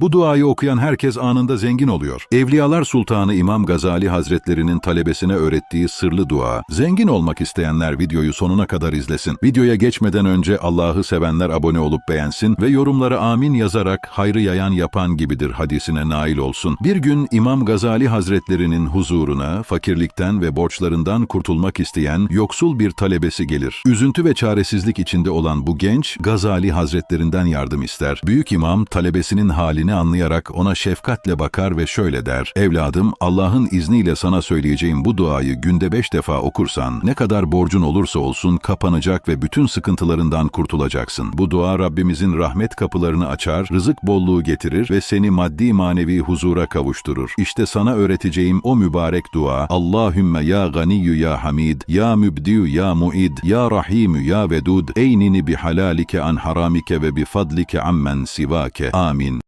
Bu duayı okuyan herkes anında zengin oluyor. Evliyalar Sultanı İmam Gazali Hazretlerinin talebesine öğrettiği sırlı dua. Zengin olmak isteyenler videoyu sonuna kadar izlesin. Videoya geçmeden önce Allah'ı sevenler abone olup beğensin ve yorumlara amin yazarak hayrı yayan yapan gibidir hadisine nail olsun. Bir gün İmam Gazali Hazretlerinin huzuruna fakirlikten ve borçlarından kurtulmak isteyen yoksul bir talebesi gelir. Üzüntü ve çaresizlik içinde olan bu genç Gazali Hazretlerinden yardım ister. Büyük İmam talebesinin halini anlayarak ona şefkatle bakar ve şöyle der. Evladım Allah'ın izniyle sana söyleyeceğim bu duayı günde beş defa okursan ne kadar borcun olursa olsun kapanacak ve bütün sıkıntılarından kurtulacaksın. Bu dua Rabbimizin rahmet kapılarını açar, rızık bolluğu getirir ve seni maddi manevi huzura kavuşturur. İşte sana öğreteceğim o mübarek dua. Allahümme ya ganiyyü ya hamid, ya mübdiyu ya muid, ya rahimü ya vedud, eynini bi halalike an haramike ve bi fadlike ammen sivake. Amin.